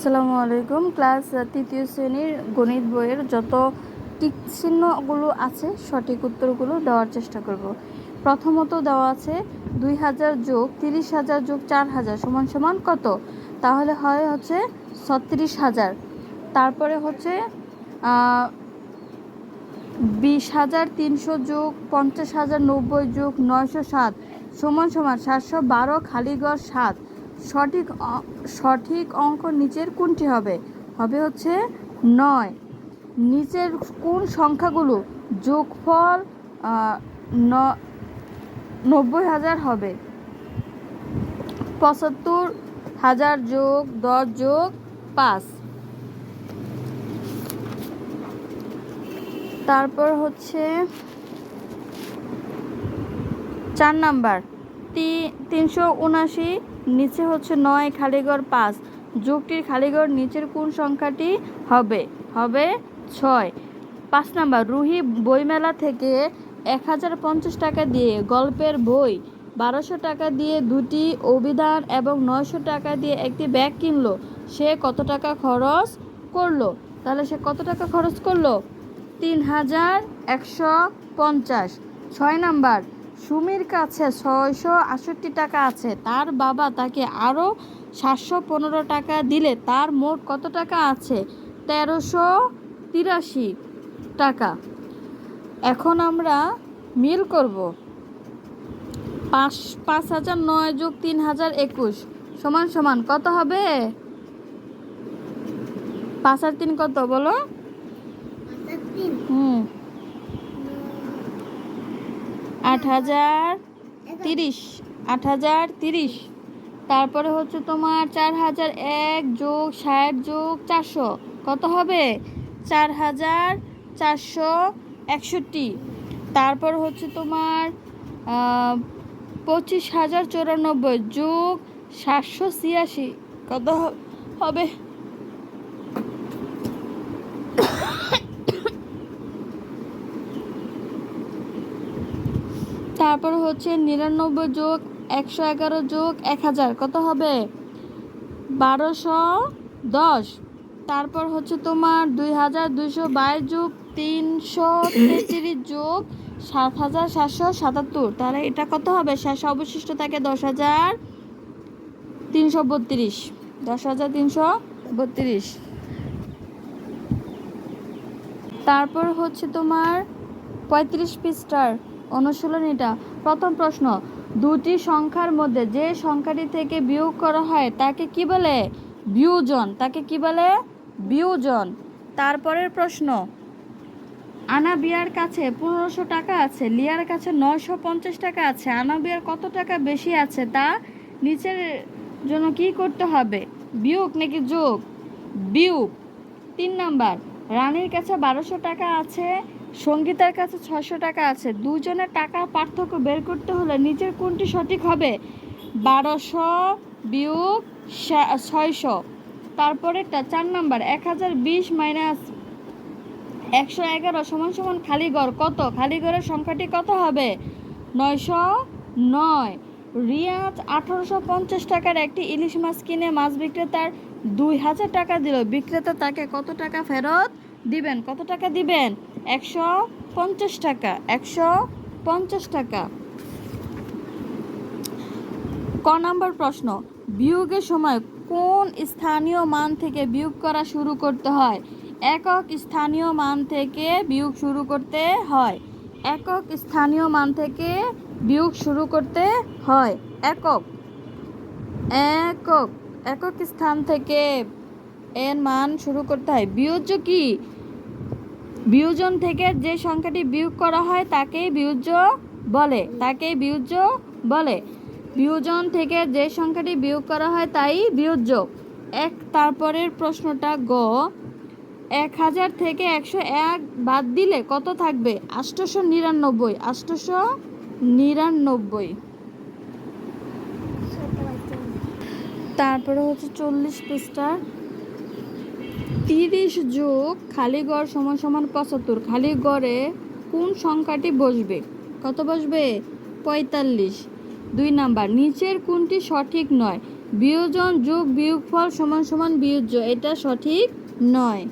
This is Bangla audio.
আসসালামু আলাইকুম। ক্লাস তৃতীয় শ্রেণির গণিত বইয়ের যত টিক চিহ্নগুলো আছে, সঠিক উত্তরগুলো দেওয়ার চেষ্টা করব। প্রথমত দেওয়া আছে দুই হাজার যোগ তিরিশ হাজার যোগ চার হাজার সমান সমান কত? তাহলে হয় হচ্ছে ছত্রিশ হাজার। তারপরে হচ্ছে বিশ হাজার তিনশো যোগ পঞ্চাশ হাজার নব্বই যোগ নয়শো সাত সমান সমান সাতশো বারো খালিগড় সাত। সঠিক সঠিক অঙ্ক নিচের কোনটি হবে? হবে হচ্ছে নয়। নিচের কোন সংখ্যাগুলো যোগফল নব্বই হাজার হবে? পঁচাত্তর হাজার যোগ দশ যোগ পাঁচ। তারপর হচ্ছে চার নাম্বার। তিনশো উনাশি নিচে হচ্ছে নয় খালিগড় পাঁচ। যোগটির খালিগড় নিচের কোন সংখ্যাটি হবে? হবে ছয়। পাঁচ নাম্বার, রুহি বইমেলা থেকে এক হাজার পঞ্চাশ টাকা দিয়ে গল্পের বই, বারোশো টাকা দিয়ে দুটি অভিধান এবং নয়শো টাকা দিয়ে একটি ব্যাগ কিনলো। সে কত টাকা খরচ করল? তাহলে সে কত টাকা খরচ করল? তিন হাজার একশো পঞ্চাশ। ছয় নাম্বার সুমির কাছে ছয়শো আষট্টি টাকা আছে। তার বাবা তাকে আরও সাতশো পনেরো টাকা দিলে তার মোট কত টাকা আছে? তেরোশো তিরাশি টাকা। এখন আমরা মিল করব। পাঁচ পাঁচ হাজার নয় যোগ তিন হাজার একুশ। সমান সমান কত হবে? পাঁচ আর তিন কত বলো? হুম। আট হাজার তিরিশ, আট হাজার তিরিশ। তারপরে হচ্ছে তোমার চার হাজার এক যোগ ষাট যোগ চারশো। কত হবে? চার হাজার চারশো একষট্টি। তারপর হচ্ছে তোমার পঁচিশ হাজার চুরানব্বই যোগ সাতশো ছিয়াশি। কত হবে? তারপর হচ্ছে নিরানব্বই যোগ একশো এগারো যোগ এক হাজার, কত হবে? বারোশো দশ। তারপর হচ্ছে তোমার দুই হাজার দুইশো বাইশ যোগ তিনশো তেত্রিশ যোগ সাত হাজার সাতশো সাতাত্তর। তাহলে এটা কত হবে? শেষ অবশিষ্ট থাকে দশ হাজার তিনশো বত্রিশ। দশ হাজার তিনশো বত্রিশ। তারপর হচ্ছে তোমার পঁয়ত্রিশ পৃষ্ঠার অনুশীলনীটা প্রথম প্রশ্ন, দুটি সংখ্যার মধ্যে যে সংখ্যাটি থেকে বিয়োগ করা হয় তাকে কি বলে? বিয়োজন। তাকে কি বলে? বিয়োজন। তারপরের প্রশ্ন, আনাবিয়ার কাছে পনেরোশো টাকা আছে, লিয়ার কাছে নয়শো পঞ্চাশ টাকা আছে, আনাবিয়ার কত টাকা বেশি আছে তা নিচের জন্য কি করতে হবে? বিয়োগ নাকি যোগ? বিয়োগ। তিন নাম্বার, রানীর কাছে বারোশো টাকা আছে সঙ্গীতার কাছে ছশো টাকা আছে। দুজনের টাকার পার্থক্য বের করতে হলে নিচের কোনটি সঠিক হবে? বারোশো বিয়োগ ছয়শো। তারপরেরটা চার নাম্বার, এক হাজার বিশ মাইনাস একশো এগারো সমান সমান খালিগড় কত? খালিগড়ের সংখ্যাটি কত হবে? নয়শো নয়। রিয়াজ আঠারোশো পঞ্চাশ টাকার একটি ইলিশ মাছ কিনে মাছ বিক্রেতার দুই হাজার টাকা দিল। বিক্রেতা তাকে কত টাকা ফেরত দিবেন? কত টাকা দিবেন? একশো পঞ্চাশ টাকা, একশো পঞ্চাশ টাকা। ক নম্বর প্রশ্ন, বিয়োগের সময় কোন স্থানীয় মান থেকে বিয়োগ করা শুরু করতে হয়? একক স্থানীয় মান থেকে বিয়োগ শুরু করতে হয়। একক স্থানীয় মান থেকে বিয়োগ শুরু করতে হয়। একক একক একক স্থান থেকে এর মান শুরু করতে হয়। বিয়োজ্য কি? বিয়োজন থেকে যে সংখ্যাটি বিয়োগ করা হয় তাকেই বিয়োজ্য বলে, তাকেই বিয়োজ্য বলে। বিয়োজন থেকে যে সংখ্যাটি বিয়োগ করা হয় তাই বিয়োজ্য। এক, তারপরের প্রশ্নটা গ। এক হাজার থেকে একশো এক বাদ দিলে কত থাকবে? আষ্টশো নিরানব্বই আষ্টশো নিরানব্বই। তারপরে হচ্ছে চল্লিশ পৃষ্ঠা তিরিশ যোগ খালি গড় সমান সমান পঁচাত্তর। খালি গড়ে কোন সংখ্যাটি বসবে? কত বসবে? পঁয়তাল্লিশ। দুই নাম্বার, নিচের কোনটি সঠিক নয়? বিয়োজন যোগ বিয়োগফল সমান সমান বিয়োজ্য, এটা সঠিক নয়।